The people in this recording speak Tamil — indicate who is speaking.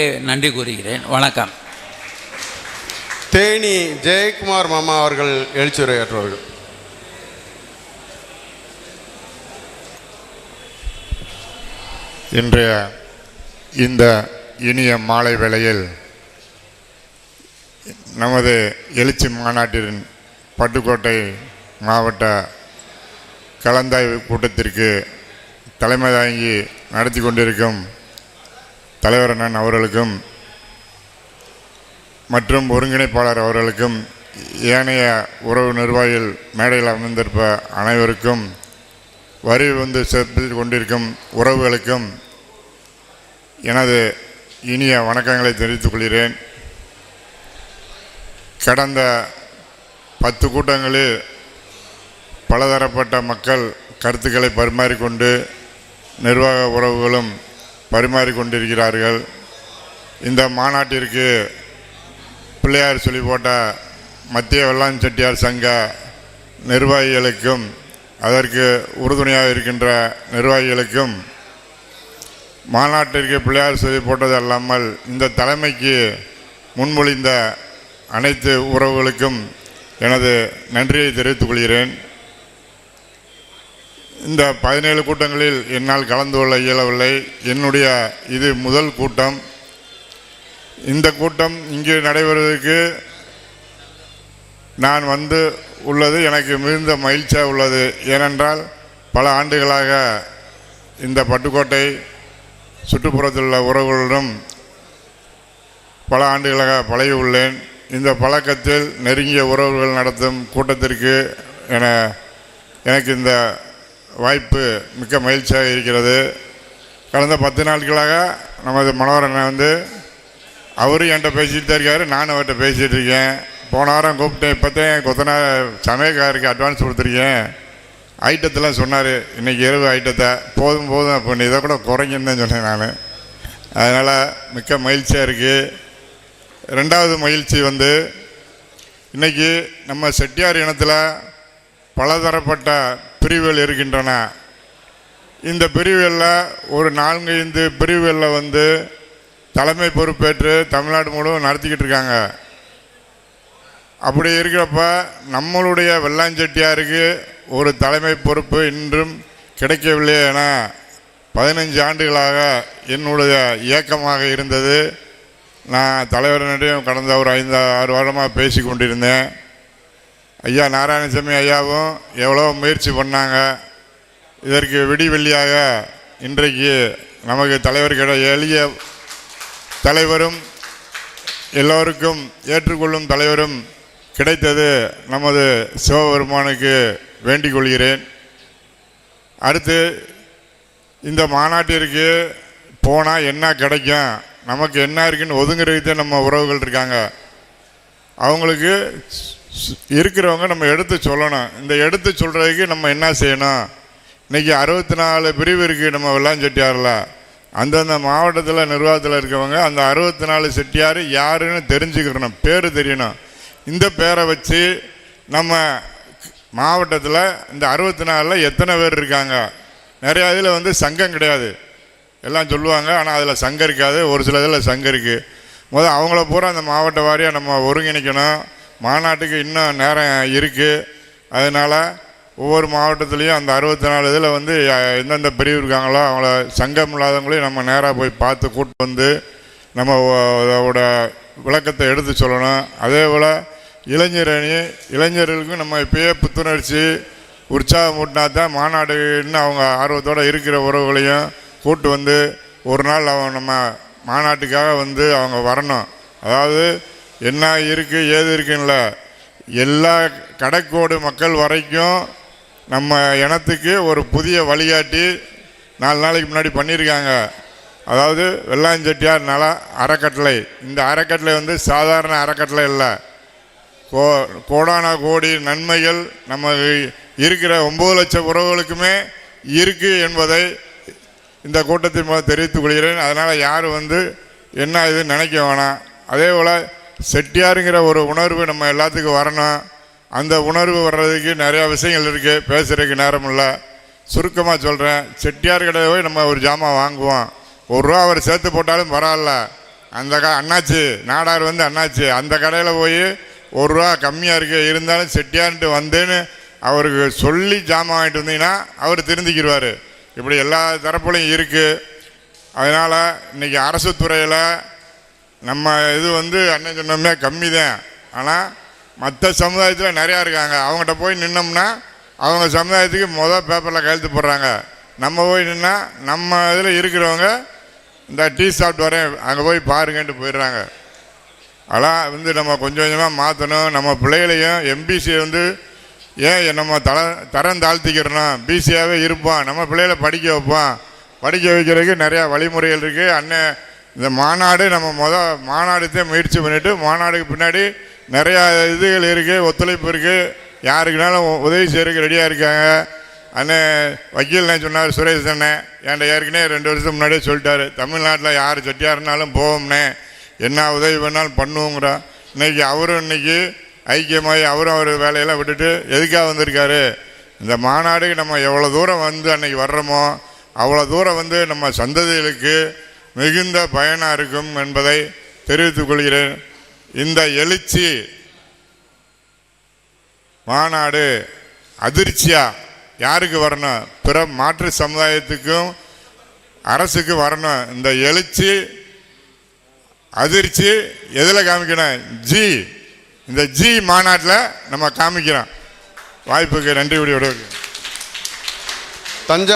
Speaker 1: நன்றி கூறுகிறேன். வணக்கம்.
Speaker 2: தேனி ஜெயக்குமார் மாமா அவர்கள் எழுச்சியுரையாற்றுவார்கள்.
Speaker 3: இன்றைய இந்த இனிய மாலை வேளையில் நமது எழுச்சி மாநாட்டின் பட்டுக்கோட்டை மாவட்ட கலந்தாய்வு கூட்டத்திற்கு தலைமை தாங்கி நடத்தி கொண்டிருக்கும் தலைவர் அண்ணன் அவர்களுக்கும் மற்றும் ஒருங்கிணைப்பாளர் அவர்களுக்கும் ஏனைய உறவு நிர்வாகிகள் மேடையில் அமர்ந்திருப்ப அனைவருக்கும் வரி வந்து சேர்த்து கொண்டிருக்கும் உறவுகளுக்கும் எனது இனிய வணக்கங்களை தெரிவித்துக் கொள்கிறேன். கடந்த பத்து கூட்டங்களில் பலதரப்பட்ட மக்கள் கருத்துக்களை பரிமாறிக்கொண்டு நிர்வாக உறவுகளும் பரிமாறிக்கொண்டிருக்கிறார்கள். இந்த மாநாட்டிற்கு பிள்ளையார் சொல்லி போட்ட மத்திய வெள்ளாண் செட்டியார் சங்க நிர்வாகிகளுக்கும் அதற்கு உறுதுணையாக இருக்கின்ற நிர்வாகிகளுக்கும் மாநாட்டிற்கு பிள்ளையார் சொல்லி போட்டது அல்லாமல் இந்த தலைமைக்கு முன்மொழிந்த அனைத்து உறவுகளுக்கும் எனது நன்றியை தெரிவித்துக் கொள்கிறேன். இந்த பதினேழு கூட்டங்களில் என்னால் கலந்து கொள்ள இயலவில்லை. என்னுடைய இது முதல் கூட்டம். இந்த கூட்டம் இங்கு நடைபெறுவதற்கு நான் வந்து உள்ளது எனக்கு மிகுந்த மகிழ்ச்சியாக உள்ளது. ஏனென்றால் பல ஆண்டுகளாக இந்த பட்டுக்கோட்டை சுற்றுப்புறத்தில் உள்ள உறவுகளுடன் பல ஆண்டுகளாக பழகி உள்ளேன் இந்த பழக்கத்தில் நெருங்கிய உறவுகள் நடத்தும் கூட்டத்திற்கு என எனக்கு இந்த வாய்ப்பு மிக்க மகிழ்ச்சியாக இருக்கிறது. கடந்த பத்து நாட்களாக நமது மனோரனை வந்து அவரும் என்கிட்ட பேசிகிட்டு தான் இருக்காரு நானும் அவர்கிட்ட பேசிகிட்டு இருக்கேன். போன வாரம் கூப்பிட்டேன் இப்போத்தான் கொத்தனா சமயக்காருக்கு அட்வான்ஸ் கொடுத்துருக்கேன். ஐட்டத்தெல்லாம் சொன்னார் இன்றைக்கி இரவு ஐட்டத்தை. போதும் போதும் அப்போ இதை கூட குறைங்கன்னு தான் சொன்னேன் நான். அதனால் மிக்க மகிழ்ச்சியாக இருக்குது ரெண்டாவது மகிழ்ச்சி வந்து இன்றைக்கி நம்ம செட்டியார் இனத்தில் பலதரப்பட்ட பிரிவுகள் இருக்கின்றன. இந்த பிரிவுகளில் ஒரு நான்கு ஐந்து பிரிவுகளில் வந்து தலைமை பொறுப்பேற்று தமிழ்நாடு முழுவதும் நடத்திக்கிட்டு இருக்காங்க. அப்படி இருக்கிறப்ப நம்மளுடைய வெள்ளாஞ்செட்டியாருக்கு ஒரு தலைமை பொறுப்பு இன்றும் கிடைக்கவில்லை என பதினஞ்சு ஆண்டுகளாக என்னுடைய இயக்கமாக இருந்தது. நான் தலைவரிடம் கடந்த ஒரு ஐந்து ஆறு வாரமாக பேசி கொண்டிருந்தேன் ஐயா நாராயணசாமி ஐயாவும் எவ்வளோ முயற்சி பண்ணாங்க. இதற்கு விடிவெள்ளியாக இன்றைக்கு நமக்கு தலைவர் கிட எளிய தலைவரும் எல்லோருக்கும் ஏற்றுக்கொள்ளும் தலைவரும் கிடைத்தது நமது சிவபெருமானுக்கு வேண்டிக் கொள்கிறேன். அடுத்து இந்த மாநாட்டிற்கு போனால் என்ன கிடைக்கும் நமக்கு என்ன இருக்குன்னு ஒதுங்குறதுக்கு நம்ம உறவுகள் இருக்காங்க. அவங்களுக்கு இருக்கிறவங்க நம்ம எடுத்து சொல்லணும். இந்த எடுத்து சொல்கிறதுக்கு நம்ம என்ன செய்யணும்? இன்றைக்கி அறுபத்தி நாலு பிரிவு இருக்குது நம்ம வெள்ளாஞ்செட்டியாரில். அந்தந்த மாவட்டத்தில் நிர்வாகத்தில் இருக்கவங்க அந்த அறுபத்தி நாலு செட்டியார் யாருன்னு தெரிஞ்சுக்கிறணும் பேர் தெரியணும். இந்த பேரை வச்சு நம்ம மாவட்டத்தில் இந்த அறுபத்தி நாலில் எத்தனை பேர் இருக்காங்க? நிறையா இதில் வந்து சங்கம் கிடையாது. எல்லாம் சொல்லுவாங்க ஆனால் அதில் சங்கம் இருக்காது. ஒரு சில இதில் சங்கம் இருக்குது முதல் அவங்கள பூரா அந்த மாவட்ட வாரியாக நம்ம ஒருங்கிணைக்கணும். மாநாட்டுக்கு இன்னும் நேரம் இருக்குது அதனால் ஒவ்வொரு மாவட்டத்துலேயும் அந்த அறுபத்தி நாலு இதில் வந்து எந்தெந்த பிரிவு இருக்காங்களோ அவங்கள சங்கம் இல்லாதவங்களையும் நம்ம நேராக போய் பார்த்து கூட்டு வந்து நம்ம அதோட விளக்கத்தை எடுத்து சொல்லணும். அதே போல் இளைஞர் அணி இளைஞர்களுக்கும் நம்ம இப்பயே புத்துணர்ச்சி உற்சாகம் ஊட்டினா தான் மாநாடு இன்னும் அவங்க ஆர்வத்தோடு இருக்கிற உறவுகளையும் கூட்டு வந்து ஒரு நாள் அவங்க நம்ம மாநாட்டுக்காக வந்து அவங்க வரணும். அதாவது என்ன இருக்குது ஏது இருக்குன்னுல. எல்லா கடைக்கோடு மக்கள் வரைக்கும் நம்ம இனத்துக்கு ஒரு புதிய வழிகாட்டி நாலு நாளைக்கு முன்னாடி பண்ணியிருக்காங்க. அதாவது வெள்ளாஞ்செட்டியார் நல அறக்கட்டளை. இந்த அறக்கட்டளை வந்து சாதாரண அறக்கட்டளை இல்லை. கோ கோடான கோடி நன்மைகள் நம்ம இருக்கிற ஒம்பது லட்சம் உறவுகளுக்குமே இருக்குது என்பதை இந்த கூட்டத்தின் மூலம் தெரிவித்துக் கொள்கிறேன். அதனால் யாரும் வந்து என்ன இது நினைக்க வேணாம். அதே போல் செட்டியாருங்கிற ஒரு உணர்வு நம்ம எல்லாத்துக்கும் வரணும். அந்த உணர்வு வர்றதுக்கு நிறையா விஷயங்கள் இருக்குது பேசுகிறதுக்கு நேரம் இல்லை சுருக்கமாக சொல்கிறேன் செட்டியார் கடையில் போய் நம்ம ஒரு ஜாமான் வாங்குவோம். ஒரு ரூபா அவர் சேர்த்து போட்டாலும் பரவாயில்ல. அந்த க அண்ணாச்சி நாடார் வந்து அண்ணாச்சி அந்த கடையில் போய் ஒரு ரூபா கம்மியாக இருக்கு. இருந்தாலும் செட்டியார்ன்ட்டு வந்தேன்னு அவருக்கு சொல்லி ஜாமான் வாங்கிட்டு வந்தீங்கன்னா அவர் திருந்திக்கிடுவார் இப்படி எல்லா தரப்புலையும் இருக்குது அதனால் இன்றைக்கி அரசு துறையில் நம்ம இது வந்து அண்ணன் சொன்னோம்னா கம்மி தான் ஆனால் மற்ற சமுதாயத்தில் நிறையா இருக்காங்க. அவங்ககிட்ட போய் நின்னோம்னா அவங்க சமுதாயத்துக்கு மொதல் பேப்பரில் கையெழுத்து போடுறாங்க. நம்ம போய் நின்னா நம்ம இதில் இருக்கிறவங்க இந்த டீ சாப்பிட்டு வரேன். அங்கே போய் பாருங்கன்ட்டு போயிடுறாங்க. அதெல்லாம் வந்து நம்ம கொஞ்சம் கொஞ்சமாக மாற்றணும் நம்ம பிள்ளைகளையும் எம்பிசியை வந்து ஏன் நம்ம தர தரம் தாழ்த்திக்கிறோம் பிசியாகவே இருப்போம் நம்ம பிள்ளைகளை படிக்க வைப்போம் படிக்க வைக்கிறதுக்கு நிறையா வழிமுறைகள் இருக்குது அண்ணன் இந்த மாநாடு நம்ம முத மாநாடுத்தே முயற்சி பண்ணிவிட்டு மாநாடுக்கு பின்னாடி நிறையா இதுகள் இருக்குது ஒத்துழைப்பு இருக்குது யாருக்குனாலும் உதவி செய்யறதுக்கு ரெடியாக இருக்காங்க. அண்ணன் வக்கீல்னே சொன்னார் சுரேஷ் அண்ணன் என்கிட்ட ஏற்கனவே ரெண்டு வருஷத்துக்கு முன்னாடியே சொல்லிட்டாரு. தமிழ்நாட்டில் யார் செட்டியாக இருந்தாலும் போவோம்னே. என்ன உதவி பண்ணாலும் பண்ணுவோங்கிறோம் இன்னைக்கு அவரும் இன்னைக்கு ஐக்கியமாகி அவரும் அவர் வேலையெல்லாம் விட்டுட்டு எதுக்காக வந்திருக்காரு? இந்த மாநாடுக்கு நம்ம எவ்வளோ தூரம் வந்து அன்றைக்கி வர்றோமோ அவ்வளோ தூரம் வந்து நம்ம சந்ததிகளுக்கு மிகுந்த பயனாக இருக்கும் என்பதை தெரிவித்துக் கொள்கிறேன். இந்த எழுச்சி மாநாடு அதிர்ச்சியா யாருக்கு வரணும்? பிற மாற்று சமுதாயத்துக்கும் அரசுக்கு வரணும். இந்த எழுச்சி அதிர்ச்சி எதில் காமிக்கணும்? ஜி இந்த ஜி மாநாட்டில் நம்ம காமிக்கிறோம். வாய்ப்புக்கு நன்றி விட
Speaker 2: தஞ்சை